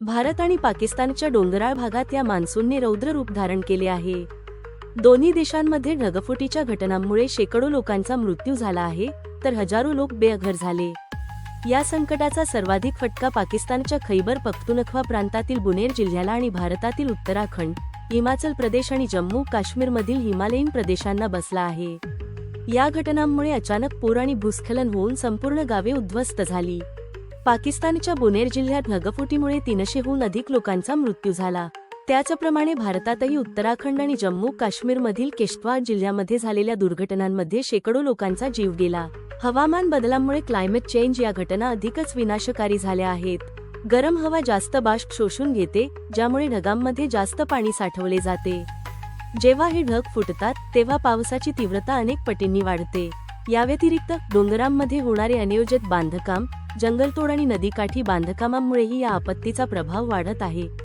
भारत आणि पाकिस्तानच्या डोंगराळ भागात या मान्सूनने रौद्र रूप धारण केले आहे. दोन्ही देशांमध्ये ढगफुटीच्या घटनांमुळे शेकडो लोकांचा मृत्यू झाला आहे तर हजारो लोक बेघर झाले. या संकटाचा सर्वाधिक फटका पाकिस्तानच्या खैबर पख्तुनख्वा प्रांतातील बुनेर जिल्ह्याला आणि भारतातील उत्तराखंड हिमाचल प्रदेश आणि जम्मू काश्मीरमधील हिमालयीन प्रदेशांना बसला आहे. या घटनांमुळे अचानक पूर आणि भूस्खलन होऊन संपूर्ण गावे उद्ध्वस्त झाली. पाकिस्तानच्या बुनेर जिल्ह्यात ढगफुटीमुळे तीनशेहून अधिक लोकांचा मृत्यू झाला. त्याचप्रमाणे भारतातही उत्तराखंड आणि जम्मू काश्मीरमधील केश्तवाड जिल्ह्यामध्ये झालेल्या दुर्घटनांमध्ये शेकडो लोकांचा जीव गेला. हवामान बदलामुळे क्लायमेट चेंज या घटना अधिकच विनाशकारी झाल्या आहेत. गरम हवा जास्त बाष्प शोषून घेते ज्यामुळे ढगांमध्ये जास्त पाणी साठवले जाते. जेव्हा हे ढग फुटतात तेव्हा पावसाची तीव्रता अनेक पटींनी वाढते. याव्यतिरिक्त डोंगरांमध्ये होणारे अनियोजित बांधकाम जंगलतोड आणि नदीकाठी बांधकामांमुळेही या आपत्तीचा प्रभाव वाढत आहे.